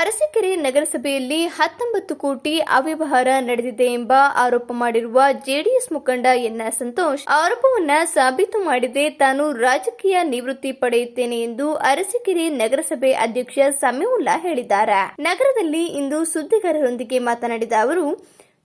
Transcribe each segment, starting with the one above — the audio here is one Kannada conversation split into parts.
ಅರಸೀಕೆರೆ ನಗರಸಭೆಯಲ್ಲಿ ಹತ್ತೊಂಬತ್ತು ಕೋಟಿ ಅವ್ಯವಹಾರ ನಡೆದಿದೆ ಎಂಬ ಆರೋಪ ಮಾಡಿರುವ ಜೆಡಿಎಸ್ ಮುಖಂಡ ಎನ್ ಸಂತೋಷ್ ಆರೋಪವನ್ನ ಸಾಬೀತು ಮಾಡಿದೆ ತಾನು ರಾಜಕೀಯ ನಿವೃತ್ತಿ ಪಡೆಯುತ್ತೇನೆ ಎಂದು ಅರಸೀಕೆರೆ ನಗರಸಭೆ ಅಧ್ಯಕ್ಷ ಸಮೀವುಲ್ಲಾ ಹೇಳಿದ್ದಾರೆ. ನಗರದಲ್ಲಿ ಇಂದು ಸುದ್ದಿಗಾರರೊಂದಿಗೆ ಮಾತನಾಡಿದ ಅವರು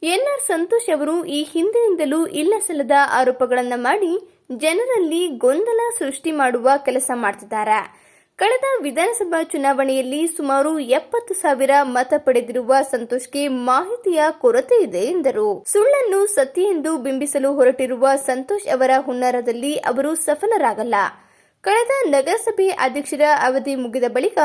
ಎನ್ಆರ್ ಸಂತೋಷ್ ಅವರು ಈ ಹಿಂದಿನಿಂದಲೂ ಇಲ್ಲ ಸಲ್ಲದ ಆರೋಪಗಳನ್ನು ಮಾಡಿ ಜನರಲ್ಲಿ ಗೊಂದಲ ಸೃಷ್ಟಿ ಮಾಡುವ ಕೆಲಸ ಮಾಡ್ತಿದ್ದಾರೆ. ಕಳೆದ ವಿಧಾನಸಭಾ ಚುನಾವಣೆಯಲ್ಲಿ ಸುಮಾರು ಎಪ್ಪತ್ತು ಸಾವಿರ ಮತ ಪಡೆದಿರುವ ಸಂತೋಷ್ಗೆ ಮಾಹಿತಿಯ ಕೊರತೆ ಇದೆ ಎಂದರು. ಸುಳ್ಳನ್ನು ಸತ್ಯ ಎಂದು ಬಿಂಬಿಸಲು ಹೊರಟಿರುವ ಸಂತೋಷ್ ಅವರ ಹುನ್ನಾರದಲ್ಲಿ ಅವರು ಸಫಲರಾಗಲ್ಲ. ಕಳೆದ ನಗರಸಭೆ ಅಧ್ಯಕ್ಷರ ಅವಧಿ ಮುಗಿದ ಬಳಿಕ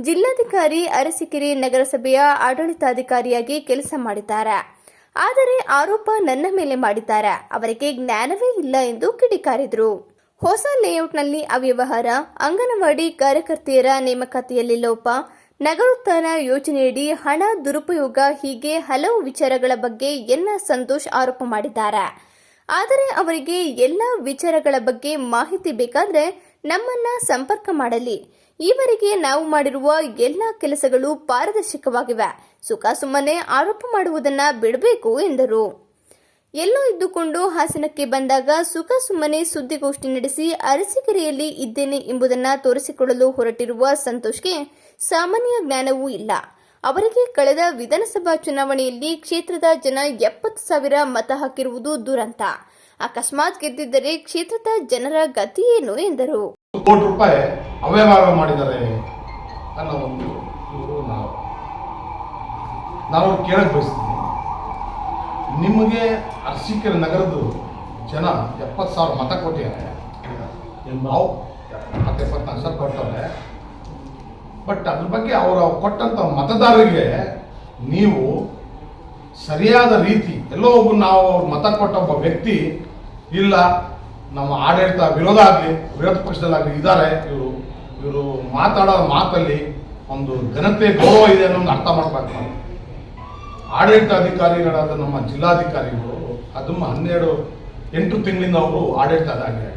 ಜಿಲ್ಲಾಧಿಕಾರಿ ಅರಸೀಕೆರೆ ನಗರಸಭೆಯ ಆಡಳಿತಾಧಿಕಾರಿಯಾಗಿ ಕೆಲಸ ಮಾಡಿದ್ದಾರೆ. ಆದರೆ ಆರೋಪ ನನ್ನ ಮೇಲೆ ಮಾಡಿದ್ದಾರೆ. ಅವರಿಗೆ ಜ್ಞಾನವೇ ಇಲ್ಲ ಎಂದು ಕಿಡಿಕಾರಿದರು. ಹೊಸ ಲೇಔಟ್ನಲ್ಲಿ ಅವ್ಯವಹಾರ, ಅಂಗನವಾಡಿ ಕಾರ್ಯಕರ್ತೆಯರ ನೇಮಕಾತಿಯಲ್ಲಿ ಲೋಪ, ನಗರೋತ್ಥಾನ ಯೋಜನೆಯಡಿ ಹಣ ದುರುಪಯೋಗ, ಹೀಗೆ ಹಲವು ವಿಚಾರಗಳ ಬಗ್ಗೆ ಎನ್ನ ಸಂತೋಷ್ ಆರೋಪ ಮಾಡಿದ್ದಾರೆ. ಆದರೆ ಅವರಿಗೆ ಎಲ್ಲ ವಿಚಾರಗಳ ಬಗ್ಗೆ ಮಾಹಿತಿ ಬೇಕಾದ್ರೆ ನಮ್ಮನ್ನ ಸಂಪರ್ಕ ಮಾಡಲಿ. ಈವರೆಗೆ ನಾವು ಮಾಡಿರುವ ಎಲ್ಲ ಕೆಲಸಗಳು ಪಾರದರ್ಶಕವಾಗಿವೆ. ಸುಖ ಸುಮ್ಮನೆ ಆರೋಪ ಮಾಡುವುದನ್ನ ಬಿಡಬೇಕು ಎಂದರು. ಎಲ್ಲೋ ಇದ್ದುಕೊಂಡು ಹಾಸನಕ್ಕೆ ಬಂದಾಗ ಸುಖ ಸುಮ್ಮನೆ ಸುದ್ದಿಗೋಷ್ಠಿ ನಡೆಸಿ ಅರಸಿಕೆರೆಯಲ್ಲಿ ಇದ್ದೇನೆ ಎಂಬುದನ್ನು ತೋರಿಸಿಕೊಳ್ಳಲು ಹೊರಟಿರುವ ಸಂತೋಷ್ಗೆ ಸಾಮಾನ್ಯ ಜ್ಞಾನವೂ ಇಲ್ಲ. ಅವರಿಗೆ ಕಳೆದ ವಿಧಾನಸಭಾ ಚುನಾವಣೆಯಲ್ಲಿ ಕ್ಷೇತ್ರದ ಜನ ಎಪ್ಪತ್ತು ಸಾವಿರ ಮತ ಹಾಕಿರುವುದು ದುರಂತ. ಅಕಸ್ಮಾತ್ ಗೆದ್ದಿದ್ದರೆ ಕ್ಷೇತ್ರದ ಜನರ ಗತಿ ಏನು ಎಂದರು. ರೂಪಾಯಿ ಅವ್ಯವಹಾರ ಮಾಡಿದ್ದಾರೆ ಅನ್ನೋ ಒಂದು ಇವರು ನಾವು ನಾವು ಕೇಳಕ್ ಬಯಸ್ತೀವಿ ನಿಮಗೆ ಅರಸೀಕೆರೆ ನಗರದ ಜನ ಎಪ್ಪತ್ತು ಸಾವಿರ ಮತ ಕೊಟ್ಟಿದ್ದಾರೆ ನಾವು ಮತ್ತೆ ಎಪ್ಪತ್ನಾಲ್ಕು ಸಾವಿರ ಕೊಟ್ಟವ್ರೆ. ಬಟ್ ಅದ್ರ ಬಗ್ಗೆ ಅವರು ಕೊಟ್ಟಂತ ಮತದಾರರಿಗೆ ನೀವು ಸರಿಯಾದ ರೀತಿ ಎಲ್ಲೋ ಒಬ್ಬ ನಾವು ಅವ್ರ ಮತ ಕೊಟ್ಟ ಒಬ್ಬ ವ್ಯಕ್ತಿ ಇಲ್ಲ ನಮ್ಮ ಆಡಳಿತ ವಿರೋಧ ಆಗಲಿ ವಿರೋಧ ಪಕ್ಷದಲ್ಲಾಗಲಿ ಇದ್ದಾರೆ ಇವರು ಇವರು ಮಾತಾಡೋ ಮಾತಲ್ಲಿ ಒಂದು ಘನತೆ ಗೌರವ ಇದೆ ಅನ್ನೋದು ಅರ್ಥ ಮಾಡ್ಬೇಕು ನಾವು. ಆಡಳಿತಾಧಿಕಾರಿಗಳಾದ ನಮ್ಮ ಜಿಲ್ಲಾಧಿಕಾರಿಗಳು ಅದಮ್ಮ ಹನ್ನೆರಡು, ಎಂಟು ತಿಂಗಳಿಂದ ಅವರು ಆಡಳಿತಾಧಿಕಾರಿ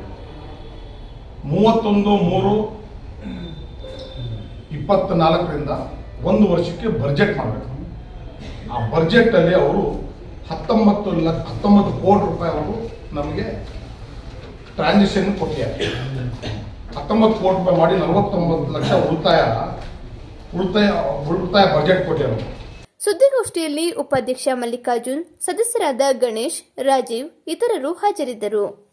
ಮೂವತ್ತೊಂದು, ಮೂರು, ಇಪ್ಪತ್ನಾಲ್ಕರಿಂದ ಒಂದು ವರ್ಷಕ್ಕೆ ಬಜೆಟ್ ಮಾಡಬೇಕು. ಆ ಬಜೆಟಲ್ಲಿ ಅವರು ಹತ್ತೊಂಬತ್ತು ಲಕ್ಷ, ಹತ್ತೊಂಬತ್ತು ಕೋಟಿ ರೂಪಾಯಿ ಅವರು ನಮಗೆ ಟ್ರಾನ್ಸಾಕ್ಷನ್ ಕೊಟ್ಟಿದ್ದಾರೆ. ಹತ್ತೊಂಬತ್ತು ಕೋಟಿ ರೂಪಾಯಿ ಮಾಡಿ ನಲವತ್ತೊಂಬತ್ತು ಲಕ್ಷ ಉಳಿತಾಯ ಉಳಿತಾಯ ಉಳಿತಾಯ ಬಜೆಟ್ ಕೊಟ್ಟಿದ್ದಾರೆ. ಸುದ್ದಿಗೋಷ್ಠಿಯಲ್ಲಿ ಉಪಾಧ್ಯಕ್ಷ ಮಲ್ಲಿಕಾರ್ಜುನ್ ಸದಸ್ಯರಾದ ಗಣೇಶ್ ರಾಜೀವ್ ಇತರರು ಹಾಜರಿದ್ದರು.